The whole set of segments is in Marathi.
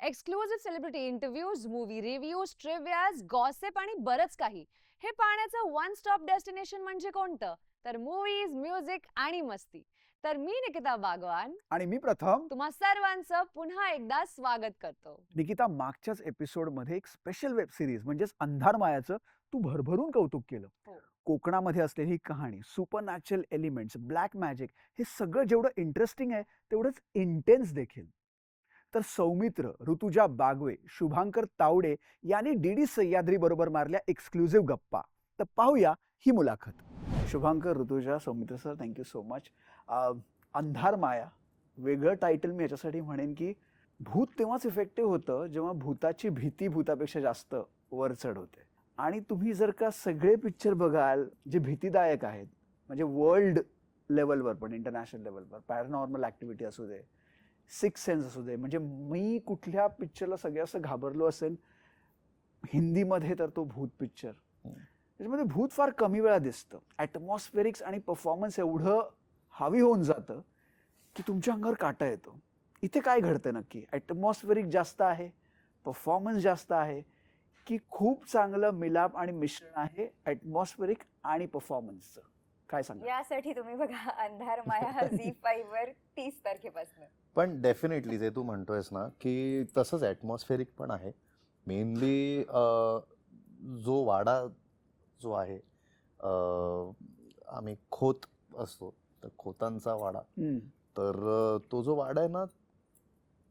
Exclusive celebrity interviews movie reviews trivias gossip आणि बरंच काही. हे पाहण्याचं वन स्टॉप डेस्टिनेशन म्हणजे कोणतं? तर मूवीज म्युझिक आणि मस्ती. तर मी निकिता बागवान. आणि मी प्रथम. तुम्हा सर्वांचं पुन्हा एकदा स्वागत करतो. निकिता मागच्याच एपिसोडमध्ये एक स्पेशल वेब सिरीज म्हणजेच अंधार मायाचं तू भरभरून कौतुक केलं. हो. कोकणामध्ये असलेली ही कहाणी super natural elements black magic हे सगळं जेवढं इंटरेस्टिंग आहे तेवढंच इंटेन्स देखील. तर सौमित्र ऋतुजा बागवे शुभांकर तावडे यांनी डी डी सह्याद्री बरोबर मारल्या एक्सक्लुझिव्ह गप्पा. तर पाहूया ही मुलाखत. Shubhankar Rutuja Saumitra sir thank you so much Andhar Maya वेगळं टायटल मी याच्यासाठी म्हणेन की भूत तेव्हाच इफेक्टिव्ह होतं जेव्हा भूताची भीती भूतापेक्षा जास्त वर चढ होते. आणि तुम्ही जर का सगळे पिक्चर बघाल जे भीतीदायक आहेत म्हणजे वर्ल्ड लेवलवर पण इंटरनॅशनल लेवलवर पॅरानॉर्मल ॲक्टिव्हिटी असू दे सिक्स सेन्स असू दे म्हणजे मी कुठल्या पिक्चरला सगळ्यात असं घाबरलो असेल हिंदीमध्ये तर तो भूत पिक्चर. त्याच्यामध्ये भूत फार कमी वेळा दिसतं. ॲटमॉस्फेरिक्स आणि परफॉर्मन्स एवढं हावी होऊन जातं की तुमच्या अंगावर काटा येतो. इथे काय घडतं नक्की? ॲटमॉस्फेरिक जास्त आहे परफॉर्मन्स जास्त आहे की खूप चांगलं मिलाप आणि मिश्रण आहे ॲटमॉस्फेरिक आणि परफॉर्मन्सचं काय सांगा यासाठी तुम्ही बघा अंधार माया झी फाईव्ह वर तीस तारखेपासून. पण डेफिनेटली जे तू म्हणतोयस ना की तसंच ॲटमॉस्फेरिक पण आहे. मेनली जो वाडा जो आहे अं, आम्ही खोत असतो तर खोतांचा वाडा. तर तो जो वाडा आहे ना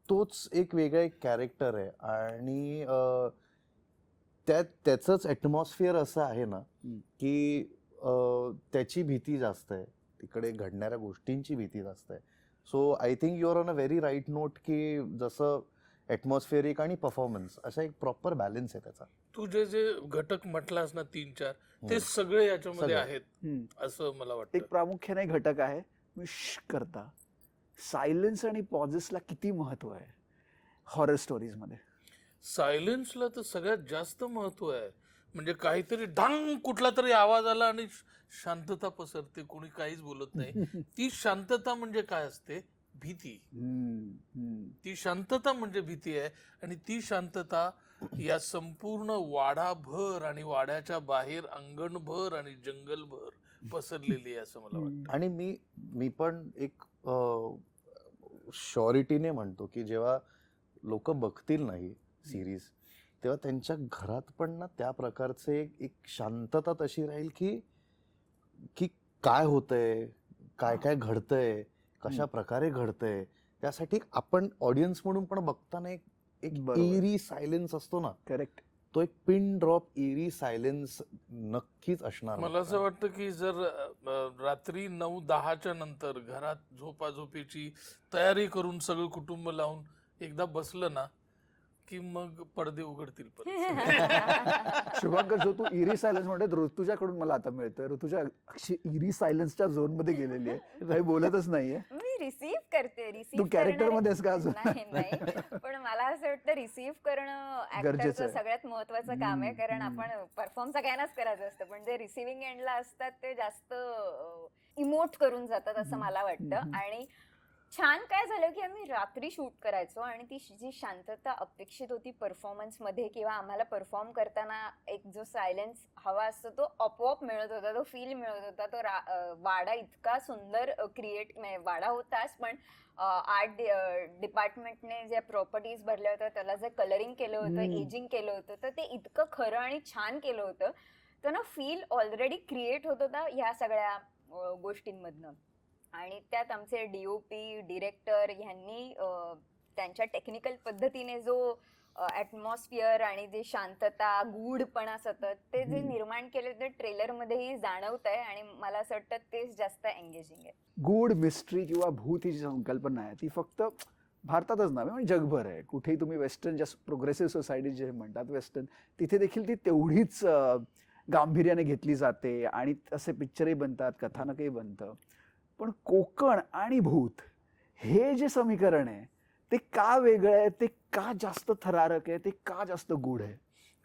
तोच एक वेगळा एक कॅरेक्टर आहे. आणि अं, त्यात त्याचंच ॲटमॉस्फिअर असं आहे ना. की अं, त्याची भीती जास्त आहे तिकडे घडणाऱ्या गोष्टींची भीती जास्त आहे so I think your on a very right note की जसं ॲटमॉस्फिअरिक आणि परफॉर्मन्स असा एक प्रॉपर बॅलन्स आहे त्याचा तू जे जे घटक म्हटलास ना तीन चार ते. सगळे याच्यामध्ये. आहेत. असं मला एक वाटतं प्रामुख्याने घटक आहे मी करता सायलेन्स आणि पॉझेसला किती महत्त्व आहे हॉरर स्टोरीजमध्ये सायलेन्सला तर सगळ्यात जास्त महत्त्व आहे. म्हणजे काहीतरी ढांग कुठला तरी आवाज आला आणि शांतता पसरते कोणी काहीच बोलत नाही. ती शांतता म्हणजे काय असते? भीती. ती शांतता म्हणजे भीती आहे आणि ती शांतता या संपूर्ण वाडाभर आणि वाड्याच्या बाहेर अंगणभर आणि जंगलभर पसरलेली आहे असं मला वाटतं. आणि मी मी पण एक शॉरिटीने म्हणतो की जेव्हा लोक बघतील नाही सिरीज तेव्हा त्यांच्या घरात पण ना त्या प्रकारचे एक एक शांतता तशी राहील की की काय होतंय काय काय घडतंय कशा प्रकारे घडतंय त्यासाठी आपण ऑडियन्स म्हणून पण बघताना एक एक. एरी सायलेन्स असतो ना. करेक्ट तो एक पिन ड्रॉप एरी सायलेन्स नक्कीच असणार मला असं वाटतं की जर रात्री नऊ दहाच्या नंतर घरात झोपाझोपीची तयारी करून सगळं कुटुंब लावून एकदा बसलं ना की मग पडदे उघडतील शुभांकर जो तू इरी सायलन्स म्हणते ऋतुजाकडून मला आता मिळतं ऋतुजा अक्षी इरी सायलन्सच्या झोनमध्ये गेलेली आहे. काही बोलतच नाहीये. मी रिसीव्ह करते तू रिसीव्ह कॅरेक्टरमध्ये आहेस का अजून? नाही नाही. पण मला असं वाटतं रिसीव्ह करणं गरजेचं ऍक्टरचं आहे. सगळ्यात महत्वाचं काम आहे कारण. आपण परफॉर्म सगळ्यांनाच करायचं असतं. पण जे रिसिव्हिंग एंडला असतात ते जास्त इमोट करून जातात असं मला वाटतं. आणि छान काय झालं की आम्ही रात्री शूट करायचो आणि ती जी शांतता अपेक्षित होती परफॉर्मन्समध्ये किंवा आम्हाला परफॉर्म करताना एक जो सायलेन्स हवा असतो तो आपोआप मिळत होता तो फील मिळत होता. तो रा- वाडा इतका सुंदर क्रिएट वाडा होताच पण आर्ट डिपार्टमेंटने ज्या प्रॉपर्टीज भरल्या होत्या त्याला जे कलरिंग केलं होतं. एजिंग केलं होतं तर ते इतकं खरं आणि छान केलं होतं. तर ना फील ऑलरेडी क्रिएट होत होता ह्या सगळ्या गोष्टींमधनं. आणि त्यात आमचे डीओपी डिरेक्टर ह्यांनी त्यांच्या टेक्निकल पद्धतीने जो ॲटमॉस्फिअर आणि जे शांतता गूढपणा सतत ते जे. निर्माण केले ते ट्रेलरमध्येही जाणवत आहे आणि मला असं वाटतं तेच जास्त एंगेजिंग आहे. गुड मिस्ट्री किंवा भूत ही जी संकल्पना आहे ती फक्त भारतातच नव्हे म्हणजे जगभर आहे. कुठेही तुम्ही वेस्टर्न जास्त प्रोग्रेसिव्ह सोसायटी जे म्हणतात वेस्टर्न तिथे देखील ती तेवढीच गांभीर्याने घेतली जाते आणि तसे पिक्चरही बनतात कथानकही बनतं. पण कोकण आणि भूत हे जे समीकरण आहे ते का वेगळं आहे ते का जास्त थरारक आहे ते का जास्त गूढ आहे?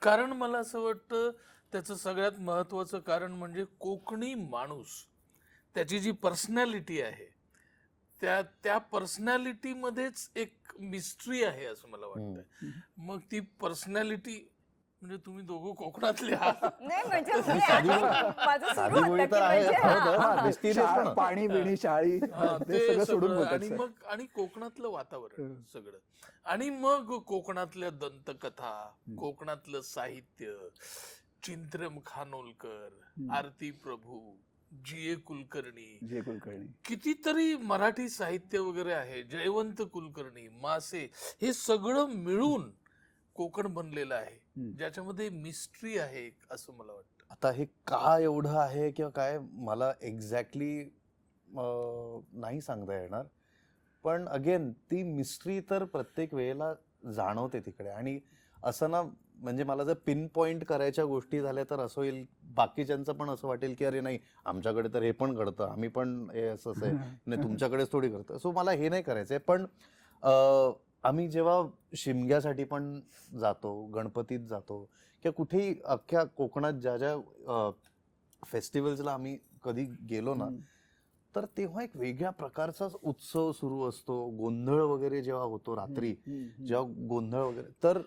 कारण मला असं वाटतं त्याचं सगळ्यात महत्वाचं कारण म्हणजे कोकणी माणूस. त्याची जी पर्सनॅलिटी आहे त्या त्या पर्सनॅलिटी मध्येच एक मिस्ट्री आहे असं मला वाटतं. मग ती पर्सनॅलिटी म्हणजे तुम्ही दोघं कोकणातले आहात नाही म्हणजे मी साधी actually माझं सुरू साधी होतं बोली की तर आहे म्हणजे हो हा, हा. हा, शाळ, पण. पाणी बिणी शाळी हा, ते सगळं सोडून सगळं बोलतात आणि सर. मग आणि कोकणातलं वातावरण. सगळं आणि मग कोकणातल्या दंतकथा कोकणातलं साहित्य चिंत्रम खानोलकर. आरती प्रभू जी ए कुलकर्णी जे कुलकर्णी कितीतरी मराठी साहित्य वगैरे आहे जयवंत कुलकर्णी मासे हे सगळं मिळून कोकण बनलेलं आहे. ज्याच्यामध्ये मिस्ट्री आहे एक, असं मला वाटतं. आता हे का एवढं आहे किंवा काय मला एक्झॅक्टली नाही सांगता येणार. पण अगेन ती मिस्ट्री तर प्रत्येक वेळेला जाणवते तिकडे. आणि असं ना म्हणजे मला जर पिन पॉइंट करायच्या गोष्टी झाल्या तर असं होईल बाकीच्यांचं पण असं वाटेल की अरे नाही आमच्याकडे तर हे पण घडतं आम्ही पण हे असंच आहे. नाही तुमच्याकडेच थोडी करतं सो मला हे नाही करायचंय. पण अं, आम्ही जेव्हा शिमग्यासाठी पण जातो गणपतीत जातो किंवा कुठेही अख्ख्या कोकणात ज्या ज्या फेस्टिवल्सला आम्ही कधी गेलो ना तर तेव्हा एक वेगळ्या प्रकारचा उत्सव सुरू असतो. गोंधळ वगैरे जेव्हा होतो रात्री जेव्हा गोंधळ वगैरे तर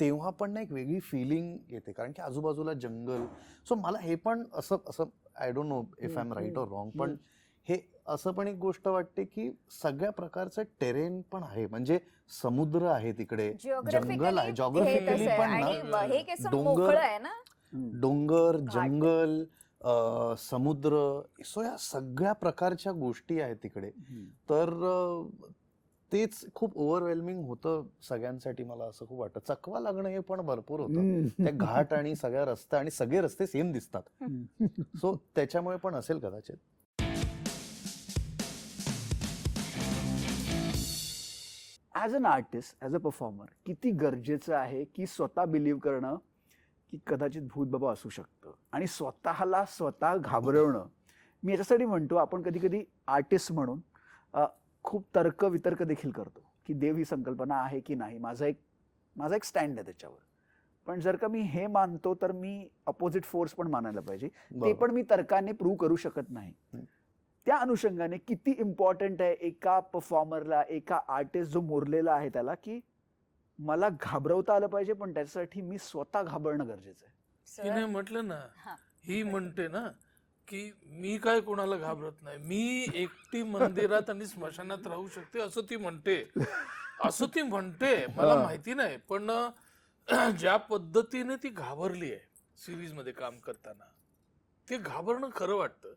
तेव्हा पण ना एक वेगळी फिलिंग येते. कारण की आजूबाजूला जंगल. सो मला हे पण असं असं I don't know if I am right or wrong पण हे असं पण एक गोष्ट वाटते की सगळ्या प्रकारचं टेरेन पण आहे. म्हणजे समुद्र आहे तिकडे जंगल आहे. जॉग्राफिकली हे पण हे डोंगर- मोकळं आहे ना? डोंगर. जंगल समुद्र सो या सगळ्या प्रकारच्या गोष्टी आहेत तिकडे. तर तेच खूप ओव्हरवेल्मिंग होतं सगळ्यांसाठी मला असं खूप वाटतं. चकवा लागणं हे पण भरपूर होतं. त्या घाट आणि सगळ्या रस्ते आणि सगळे रस्ते सेम दिसतात. सो त्याच्यामुळे पण असेल कदाचित. As an artist as a performer किती गरजेचं आहे की स्वतः बिलीव्ह करणं की कदाचित भूत बाबा असू शकतं. आणि स्वतःला स्वतः घाबरवणं. मी याच्यासाठी म्हणतो आपण कधी कधी आर्टिस्ट म्हणून खूप तर्क वितर्क देखील करतो की देव ही संकल्पना आहे की नाही. माझा एक माझा एक स्टँड आहे त्याच्यावर. पण जर का मी हे मानतो तर मी अपोजिट फोर्स पण मानायला पाहिजे. ते. पण मी तर्काने प्रूव्ह करू शकत नाही. त्या अनुषंगाने किती इम्पॉर्टंट आहे एका परफॉर्मरला एका आर्टिस्ट जो मोरलेला आहे त्याला की मला घाबरवता आलं पाहिजे पण त्याच्यासाठी मी स्वतः घाबरणं गरजेचं आहे. तिने म्हटलं ना हा. ही म्हणते ना की मी काय कोणाला घाबरत नाही. मी एकटी मंदिरात आणि स्मशानात राहू शकते असं ती म्हणते. असं ती म्हणते मला. माहिती नाही पण ज्या पद्धतीने ती घाबरली आहे सिरीजमध्ये काम करताना ते घाबरणं खरं वाटतं.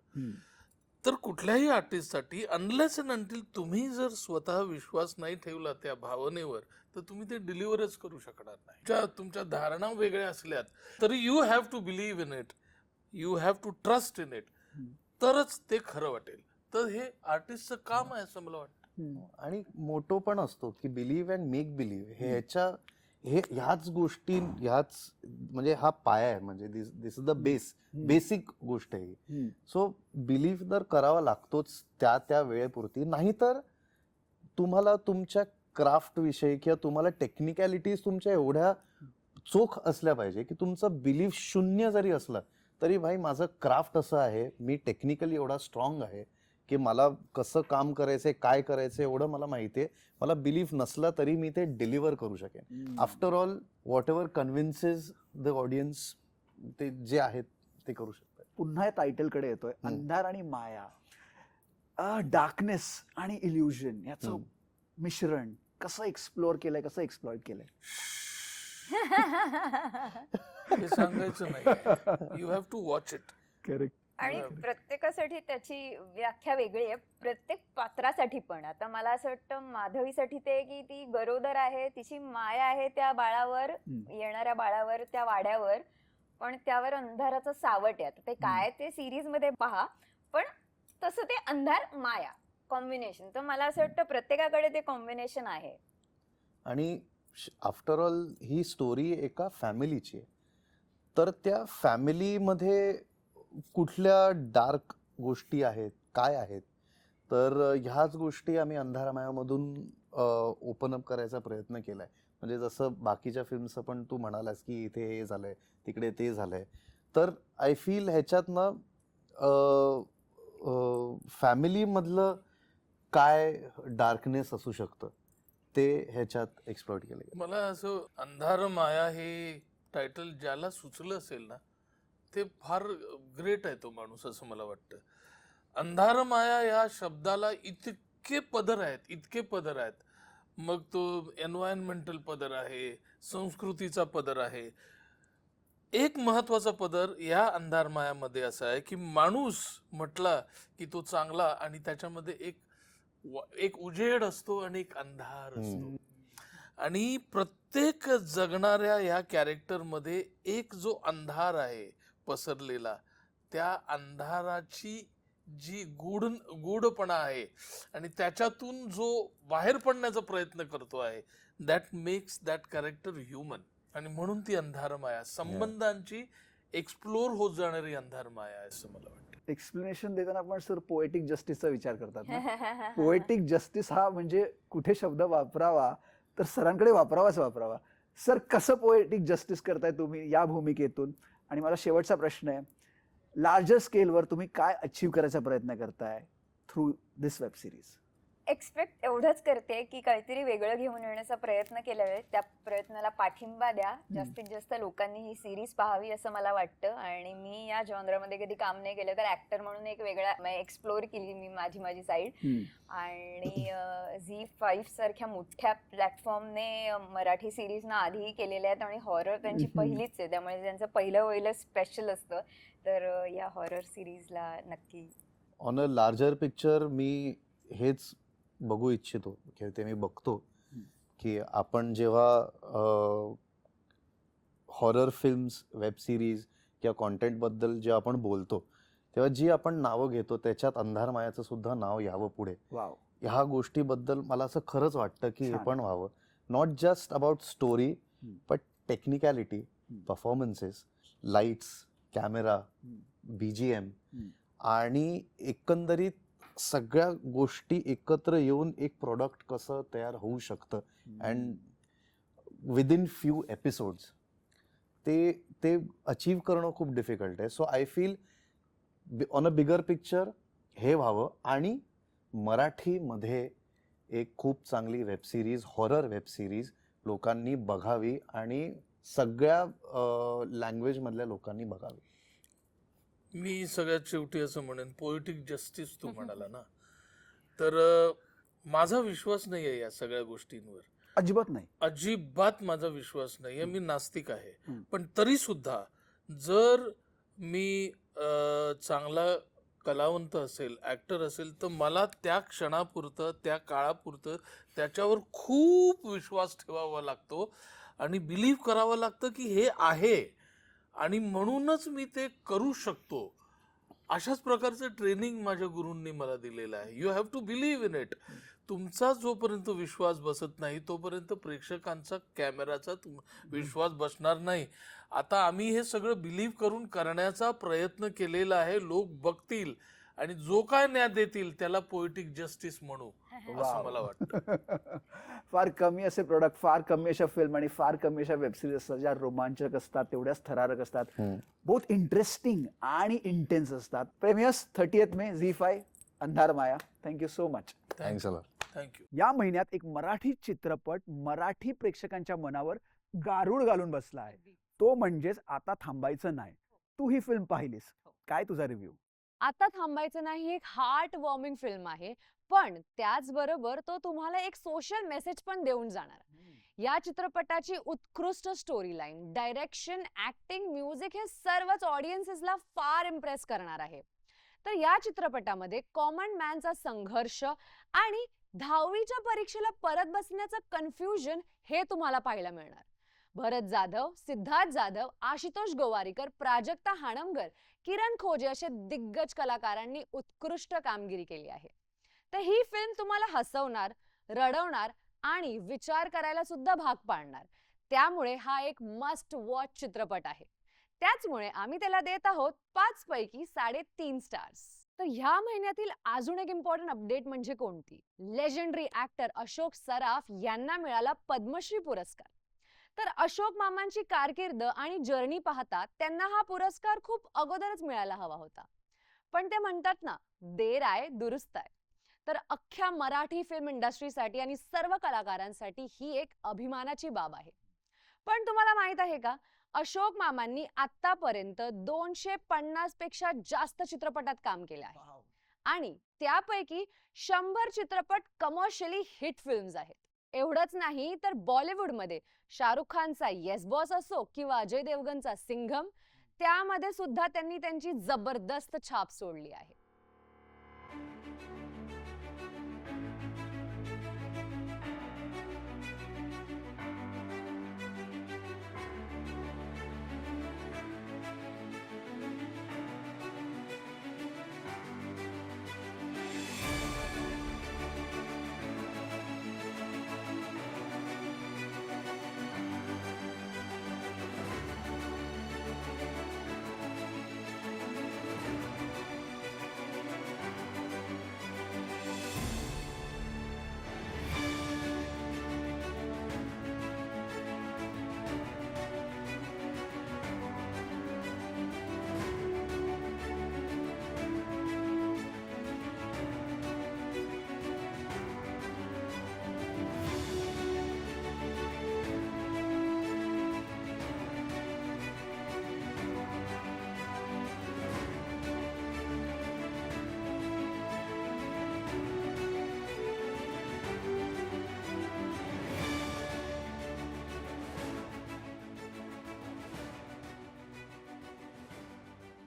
तर कुठल्याही आर्टिस्टसाठी अनलेस अँड अंटील तुम्ही जर स्वतः विश्वास नाही ठेवला त्या भावनेवर तर तुम्ही ते डिलिव्हरच करू शकणार नाही. तुमच्या तुमच्या धारणा वेगळ्या असल्यात तरी you have to believe in it you have to trust in it. तरच ते खरं वाटेल. तर हे आर्टिस्टचं काम आहे असं मला वाटतं. आणि मोटो पण असतो की बिलीव्ह अँड मेक बिलीव्ह हे ह्याच्या हे ह्याच गोष्टी ह्याच म्हणजे हा पाया आहे म्हणजे this this is the base basic गोष्ट आहे. सो बिलीव्ह तर करावा लागतोच त्या त्या वेळेपुरती नाहीतर तुम्हाला तुमच्या क्राफ्ट विषयी किंवा तुम्हाला टेक्निकॅलिटीज तुमच्या एवढ्या चोख असल्या पाहिजे की तुमचं बिलीव्ह शून्य जरी असलं तरी भाई माझं क्राफ्ट असं आहे मी टेक्निकली एवढा स्ट्रॉंग आहे की मला कसं काम करायचंय काय करायचं एवढं मला माहिती आहे. मला बिलीव्ह नसला तरी मी ते डिलिव्हर करू शकेन. After all whatever convinces the audience ते जे आहेत ते करू शकतात. पुन्हा टायटलकडे येतोय. अंधार आणि माया. डार्कनेस आणि इल्युजन याचं. मिश्रण कसं एक्सप्लोअर केलंय कसं एक्सप्लॉइट केलंय? हे सांगायचं नाही. You have to watch it correct आणि. प्रत्येकासाठी त्याची व्याख्या वेगळी आहे. प्रत्येक पात्रासाठी पण. आता मला असं वाटतं माधवीसाठी ते की ती गरोदर आहे तिची माया आहे त्या बाळावर. येणाऱ्या बाळावर त्या वाड्यावर. पण त्यावर अंधाराचं सावट आहे. ते काय ते सिरीजमध्ये पहा. पण तसं ते अंधार माया कॉम्बिनेशन. तर मला असं वाटतं प्रत्येकाकडे ते कॉम्बिनेशन आहे. आणि आफ्टर ऑल ही स्टोरी एका फॅमिलीची आहे. तर त्या फॅमिलीमध्ये कुठल्या डार्क गोष्टी आहेत काय आहेत तर ह्याच गोष्टी आम्ही अंधारामायामधून ओपन अप करायचा प्रयत्न केलाय. म्हणजे जसं बाकीच्या फिल्मचं पण तू म्हणालास की इथे हे झालंय तिकडे ते झालंय. तर आय फील ह्याच्यातनं फॅमिलीमधलं काय डार्कनेस असू शकतं ते ह्याच्यात एक्सप्लोर केलं मला असं अंधार माया हे टायटल ज्याला सुचलं असेल ना ते फार ग्रेट आहे तो माणूस असं मला वाटतं. अंधार माया या शब्दाला इतके पदर आहेत इतके पदर आहेत. मग तो एन्व्हायरमेंटल पदर आहे संस्कृतीचा पदर आहे. एक महत्त्वाचा पदर या अंधार मायामध्ये असा आहे की माणूस म्हटला की तो चांगला आणि त्याच्यामध्ये एक एक उजेड असतो आणि एक अंधार असतो. आणि प्रत्येक जगणाऱ्या या कॅरेक्टरमध्ये एक जो अंधार आहे पसरलेला. त्या अंधाराची जी गूढ गूढपणा आहे आणि त्याच्यातून जो बाहेर पडण्याचा प्रयत्न करतो आहे that makes that character human आणि म्हणून ती अंधार माया संबंधांची एक्सप्लोर होत जाणारी अंधार माया आहे असं मला वाटतं. एक्सप्लेनेशन देताना आपण सर पोएटिक जस्टिसचा विचार करतात ना? पोएटिक जस्टिस हा म्हणजे कुठे शब्द वापरावा तर सरांकडे वापरावाच वापरावा. सर कसं पोएटिक जस्टिस करताय तुम्ही या भूमिकेतून? आणि मला शेवटचा प्रश्न आहे लार्जर स्केलवर तुम्ही काय अचीव करायचा प्रयत्न करताय through this web series expect एवढंच करते की काहीतरी वेगळं घेऊन येण्याचा प्रयत्न केला आहे त्या प्रयत्नाला पाठिंबा द्या. जास्तीत जास्त लोकांनी ही सिरीज पाहावी असं मला वाटतं. आणि मी या जॉनरामध्ये कधी काम नाही केलं तर ऍक्टर म्हणून एक वेगळा एक्सप्लोर केली मी माझी माझी साईड आणि झी फाईव्ह सारख्या मोठ्या प्लॅटफॉर्मने मराठी सिरीज ना आधीही केलेल्या आहेत आणि हॉरर त्यांची. पहिलीच आहे. त्यामुळे त्यांचं पहिलं पहिलं स्पेशल असतं. तर या हॉरर सिरीजला नक्की ऑन अ लार्जर पिक्चर मी हेच बघू इच्छितो किंवा ते मी बघतो. की आपण जेव्हा हॉरर फिल्म्स वेब सिरीज किंवा कॉन्टेंटबद्दल जे आपण बोलतो तेव्हा जी आपण नावं घेतो त्याच्यात अंधार मायाचं सुद्धा नाव यावं पुढे वाव ह्या गोष्टीबद्दल मला असं खरंच वाटतं की हे. पण व्हावं not just about story. But technicality. Performances lights camera. B G M. आणि एकंदरीत सगळ्या गोष्टी एकत्र येऊन एक प्रॉडक्ट कसं तयार होऊ शकतं? अँड विदिन फ्यू एपिसोड्स ते ते अचीव करणं खूप डिफिकल्ट आहे. So I feel on a bigger picture हे व्हावं. आणि मराठीमध्ये एक खूप चांगली web series horror web series लोकांनी बघावी आणि सगळ्या लँग्वेजमधल्या लोकांनी बघावी. मी सगळ्यात शेवटी असं म्हणेन पोएटिक जस्टिस तू म्हणाला ना. तर माझा विश्वास नाही आहे या सगळ्या गोष्टींवर. अजिबात नाही. अजिबात माझा विश्वास नाही आहे मी नास्तिक आहे. पण तरी सुद्धा जर मी चांगला कलावंत असेल ऍक्टर असेल तर मला त्या क्षणापुरतं त्या काळापुरतं त्याच्यावर खूप विश्वास ठेवावा लागतो. आणि बिलीव्ह करावं लागतं की हे आहे. आणि म्हणूनच मी ते करू शकतो. अशाच प्रकारचं ट्रेनिंग माझ्या गुरूंनी मला दिलेलं आहे. You have to believe in it तुमचा जोपर्यंत विश्वास बसत नाही तोपर्यंत प्रेक्षकांचा कॅमेराचा तुम- विश्वास बसणार नाही. आता आम्ही हे सगळं बिलीव्ह करून करण्याचा प्रयत्न केलेला आहे. लोक बघतील. आणि जो काय न्याय देतील त्याला पोएटिक जस्टिस म्हणू असं. मला वाटतं. फार कमी असे प्रोडक्ट फार कमी अशा फिल्म आणि फार कमी अशा वेब सिरीज असतात ज्या रोमांचक असतात तेवढ्याच थरारक असतात. बोथ इंटरेस्टिंग आणि इंटेन्स असतात. Premieres thirty May Zee five Andhar Maya. Thank you so much thanks अला थँक्यू या महिन्यात एक मराठी चित्रपट मराठी प्रेक्षकांच्या मनावर गारुड घालून बसला आहे. तो म्हणजेच आता थांबायचं नाही. तू ही फिल्म पाहिलीस. काय तुझा रिव्ह्यू आता थांबायचं नाही एक हार्ट वॉर्मिंग फिल्म आहे. पण त्याचबरोबर तो तुम्हाला एक सोशल मेसेज पण देऊन जाणार. या चित्रपटाची उत्कृष्ट story line direction acting music हे सर्वच ऑडियन्सेसला फार इम्प्रेस करणार आहे. तर या चित्रपटामध्ये कॉमन मॅनचा संघर्ष आणि दहावीच्या परीक्षेला परत बसण्याचं कन्फ्युजन हे तुम्हाला पाहायला मिळणार. भरत जाधव सिद्धार्थ जाधव आशुतोष गोवारीकर प्राजक्ता हाणमगर किरण खोजे असे दिग्गज कलाकारांनी उत्कृष्ट कामगिरी केली आहे. तर ही फिल्म तुम्हाला हसवणार रडवणार आणि विचार करायला सुद्धा भाग पाडणार. त्यामुळे हा एक मस्ट वॉच चित्रपट आहे. त्याचमुळे आम्ही त्याला देत आहोत पाच पैकी साडेतीन स्टार्स तर ह्या महिन्यातील अजून एक इम्पॉर्टंट अपडेट म्हणजे कोणती? लेजेंडरी ऍक्टर अशोक सराफ यांना मिळाला पद्मश्री पुरस्कार. तर अशोक मामांची कारकीर्द आणि जर्नी पाहता त्यांना हा पुरस्कार खूप अगोदरच मिळायला हवा होता. पण ते म्हणतात ना देर आहे दुरुस्त आहे तर अख्ख्या मराठी फिल्म इंडस्ट्रीसाठी आणि सर्व कलाकारांसाठी ही एक अभिमानाची बाब आहे. पण तुम्हाला माहीत आहे का अशोक मामांनी आतापर्यंत दोनशे पन्नासपेक्षा जास्त चित्रपटात काम केलं आहे. आणि त्यापैकी शंभर चित्रपट कमर्शियली हिट फिल्म्स आहेत. एवढंच नाही तर बॉलिवूडमध्ये शाहरुख खानचा येस बॉस असो किंवा अजय देवगनचा सिंघम त्यामध्ये सुद्धा त्यांनी त्यांची जबरदस्त छाप सोडली आहे.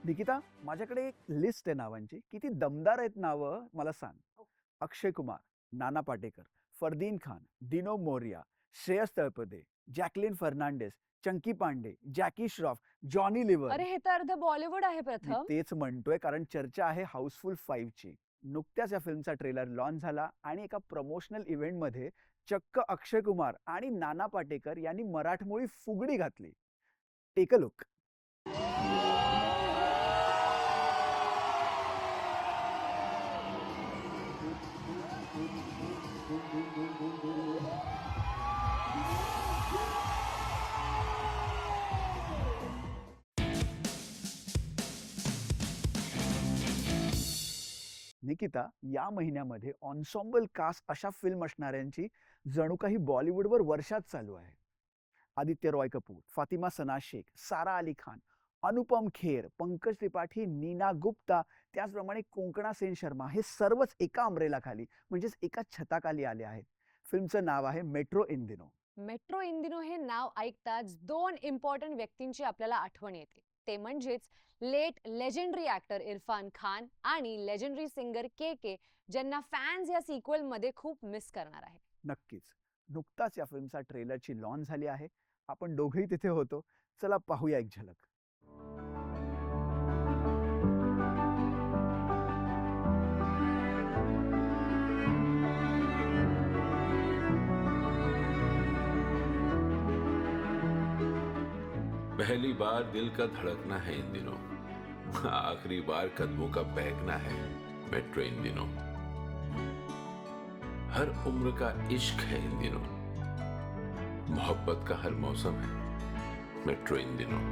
निकिता माझ्याकडे एक लिस्ट आहे नावांची. किती दमदार आहेत नावं मला सांग. अक्षय कुमार नाना पाटेकर फरदीन खान डिनो मोरिया श्रेयस तळपदे जॅकलिन फर्नांडेस चंकी पांडे जॅकी श्रॉफ जॉनी लिव्हर. अरे हे तर अर्ध बॉलिवूड आहे प्रथम. तेच म्हणतोय कारण चर्चा आहे हाऊसफुल ची नुकत्याच या फिल्मचा ट्रेलर लॉन्च झाला आणि एका प्रमोशनल इव्हेंटमध्ये चक्क अक्षय कुमार आणि नाना पाटेकर यांनी मराठमोळी फुगडी घातली. Take a look. निकिता या महिन्यामध्ये ऑन्सॉम्बल कास्ट अशा फिल्म असणाऱ्यांची जणू काही बॉलिवूडवर वर्षात चालू आहे आदित्य रॉय कपूर फातिमा सना शेख सारा अली खान अनुपम खेर पंकज त्रिपाठी नीना गुप्ता त्याचप्रमाणे कोंकणा सेन शर्मा हे सर्वच एका अमरेलाखाली म्हणजेच एका छताखाली आले आहेत. फिल्मचं नाव आहे मेट्रो इंदिनो. मेट्रो इंदिनो हे नाव ऐकताच दोन इम्पॉर्टंट व्यक्तींची आपल्याला आठवण येते. ते म्हणजेच late legendary actor Irrfan Khan आणि लेजेंडरी सिंगर के के ज्यांना फॅन्स या सिक्वेल मध्ये खूप मिस करणार आहे नक्कीच. नुकताच या फिल्मचा ट्रेलरची लॉन्च झाली आहे. आपण दोघेही तिथे होतो. चला पाहूया एक झलक. पहली बार दिल का धड़कना है इन दिनों। आखिरी बार कदमों का बहकना है मेट्रो इन दिनों। हर उम्र का इश्क है इन दिनों। मोहब्बत का हर मौसम है मेट्रो इन दिनों।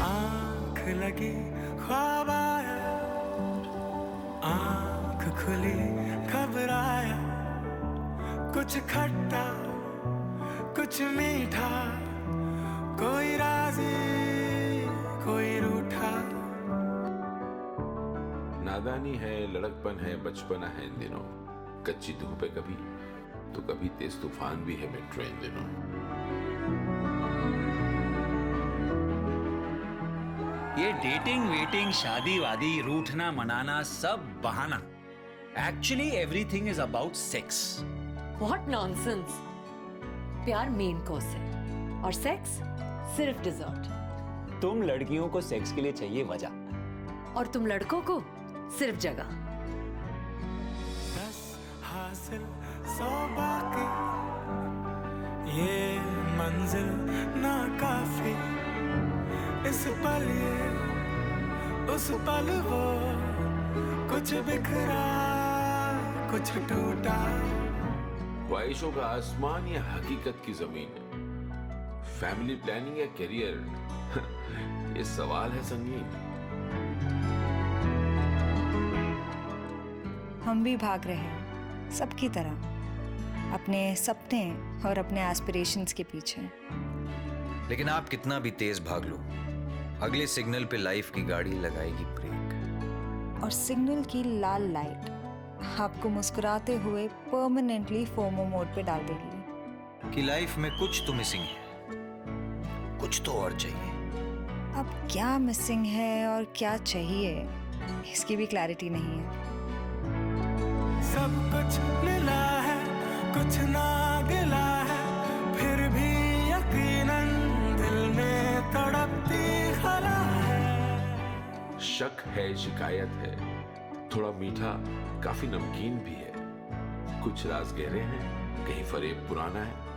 आँख लगी ख्वाब आया, आँख खुली घबराया। कुछ खट्टा, कुछ मीठा कोई राज़ी कोई रूठा। नादानी है लड़कपन है बचपना है इन दिनों। कच्ची धूप है कभी तो कभी तेज तूफ़ान भी है मेट्रो इन दिनों। ये डेटिंग वेटिंग शादी वादी रूठना मनाना सब बहाना। Actually everything is about sex what nonsense प्यार मेन कोर्स है। और सेक्स सिर्फ़ डिजर्ट तुम लड़कियों को सेक्स के लिए चाहिए वजह। और तुम लड़कों को सिर्फ़ जगह. दस हासिल सौ बाकी। ये मंजिल ना काफ़ी इस पल ये उस पल वो। कुछ बिखरा कुछ टूटा। ख्वाहिशों का आसमान या हकीकत की ज़मीन फैमिली प्लानिंग या करियर ये सवाल है संगीन। हम भी भाग रहे हैं सबकी तरह। अपने सपने और अपने एस्पिरेशंस के पीछे। लेकिन आप कितना भी तेज भाग लो अगले सिग्नल पे लाइफ की गाड़ी लगाएगी ब्रेक और सिग्नल की लाल लाइट आपको मुस्कुराते हुए परमानेंटली फोमो मोड पे डाल देगी। कि लाइफ में कुछ तो मिसिंग है। कुछ तो और चाहिए। अब क्या मिसिंग है और क्या चाहिए? इसकी भी क्लैरिटी नहीं है। सब कुछ मिला है कुछ ना गिला है फिर भी यकीनन दिल में तड़पती खला है। शक है शिकायत है। थोड़ा मीठा काफ़ी नमकीन भी है। कुछ राज गहरे हैं कहीं फरेब पुराना है।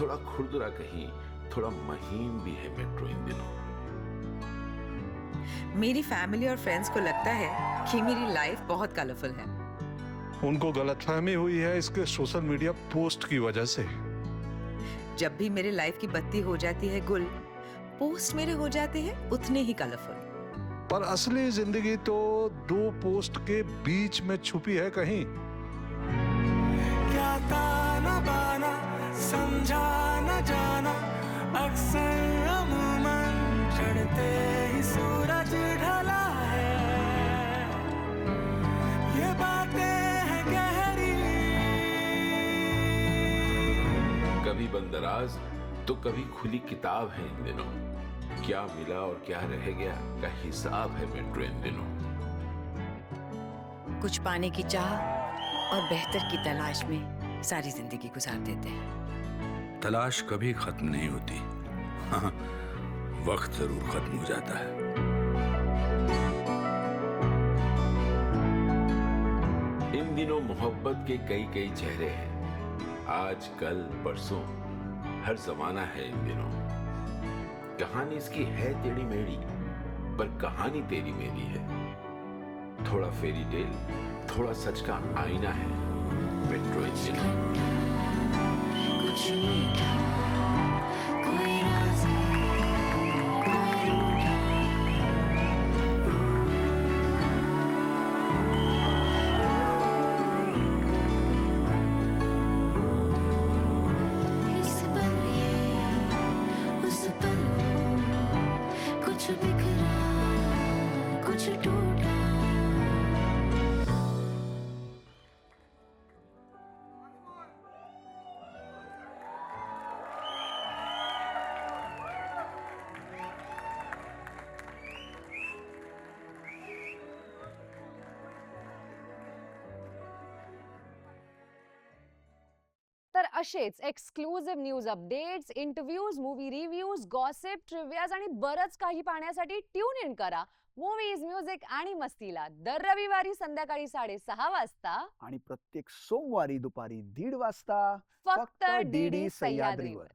थोड़ा खुरदुरा कहीं थोड़ा महीन भी है मेट्रो इन दिनों। मेरी फैमिली और फ्रेंड्स को लगता है कि मेरी लाइफ बहुत कलरफुल है। उनको गलतफहमी हुई है इसके सोशल मीडिया पोस्ट की वजह से। जब भी मेरे लाइफ की बत्ती हो जाती है गुल पोस्ट मेरे हो जाते हैं उतने ही कलरफुल। पर असली ज़िंदगी तो दो पोस्ट के बीच में छुपी है कहीं। क्या ताना बाना समझा न जाना अक्सर अमूमन चढ़ते ही सूरज ढला है। ये बातें हैं गहरी। कभी बंदराज तो कभी खुली किताब है इन दिनों। क्या मिला और क्या रह गया का हिसाब है मेट्रो इन दिनों। कुछ पाने की चाह और बेहतर की तलाश में सारी ज़िंदगी गुजार देते हैं। तलाश कभी खत्म नहीं होती। हाँ वक्त ज़रूर खत्म हो जाता है। इन दिनों मोहब्बत के कई कई चेहरे हैं। आज, कल, परसों, हर जमाना है इन दिनों। कहानी इसकी है टेढ़ी मेढ़ी पर कहानी तेरी मेरी है। थोड़ा फेरी टेल थोड़ा सच का आईना है। मेट्रो इन दिनों असेच exclusive news updates interviews movie reviews gossip trivias आणि बरंच काही पाहण्यासाठी ट्यून इन करा. मूवीज म्युझिक आणि मस्तीला दर रविवारी संध्याकाळी साडेसहा वाजता. आणि प्रत्येक सोमवारी दुपारी दीड वाजता फक्त डीडी. सह्याद्रीवर.